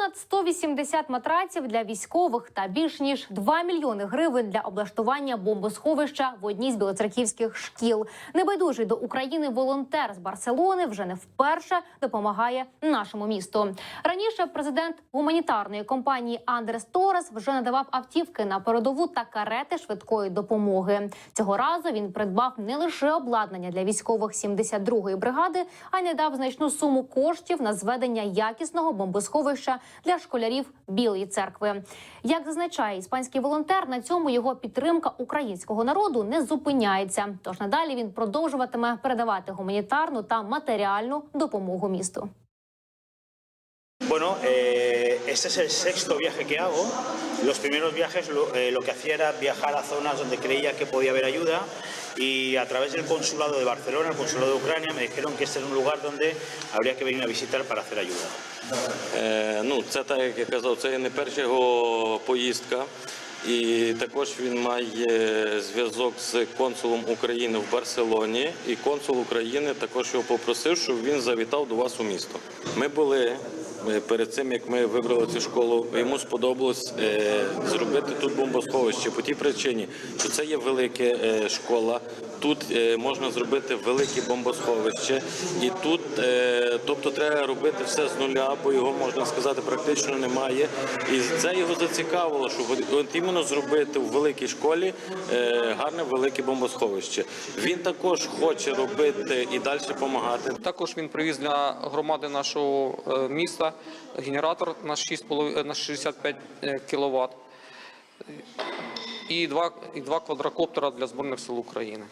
Понад 180 матраців для військових та більш ніж 2 мільйони гривень для облаштування бомбосховища в одній з білоцерківських шкіл. Небайдужий до України волонтер з Барселони вже не вперше допомагає нашому місту. Раніше президент гуманітарної компанії Андрес Торес вже надавав автівки на передову та карети швидкої допомоги. Цього разу він придбав не лише обладнання для військових 72-ї бригади, а й не дав значну суму коштів на зведення якісного бомбосховища для школярів Білої церкви. Як зазначає іспанський волонтер, на цьому його підтримка українського народу не зупиняється. Тож надалі він продовжуватиме передавати гуманітарну та матеріальну допомогу місту. Bueno, eh, este es el sexto viaje que hago. Los primeros viajes lo, eh, lo que hacía era viajar a zonas donde creía que podía haber ayuda y a través del consulado de Barcelona, el consulado de Ucrania, me dijeron que este era un lugar donde habría que venir a visitar para hacer ayuda. Е, ну, це так, як я казав, це є не перша його поїздка. І також він має зв'язок з консулом України в Барселоні. І консул України також його попросив, щоб він завітав до вас у місто. Ми були е, перед цим, як ми вибрали цю школу. Йому сподобалось зробити тут бомбосховище по тій причині, що це є велика е, школа. Тут е, можна зробити велике бомбосховище, і тут, е, тобто, треба робити все з нуля, бо його можна сказати практично немає. І це його зацікавило, от іменно зробити в великій школі гарне велике бомбосховище. Він також хоче робити і далі допомагати. Також він привіз для громади нашого міста генератор на 6,5 на 65 кВт і два, і два квадрокоптера для Збройних сил України.